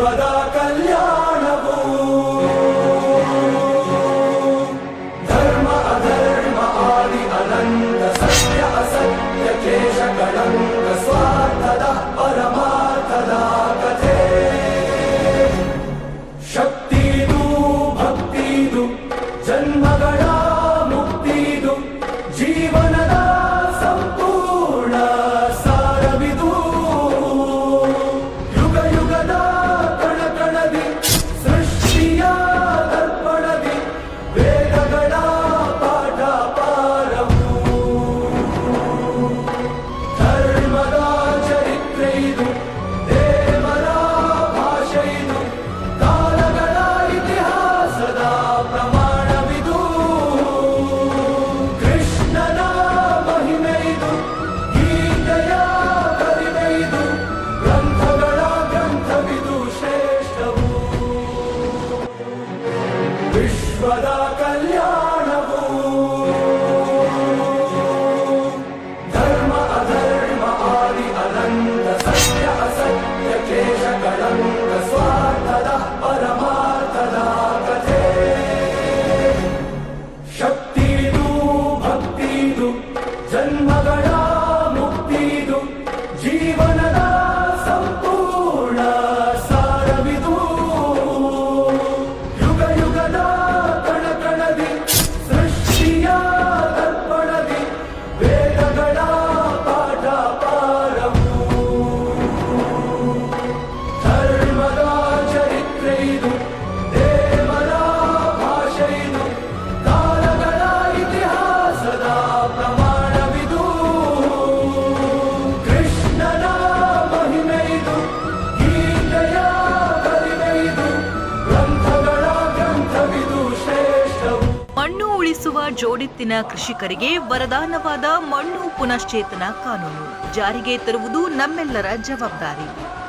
فذاك اللي विश्वदा ಬೆಳೆಸುವ ಜೋಡಿತ್ತಿನ ಕೃಷಿಕರಿಗೆ ವರದಾನವಾದ ಮಣ್ಣು ಪುನಶ್ಚೇತನ ಕಾನೂನು. ಜಾರಿಗೆ ತರುವುದು ನಮ್ಮೆಲ್ಲರ ಜವಾಬ್ದಾರಿ.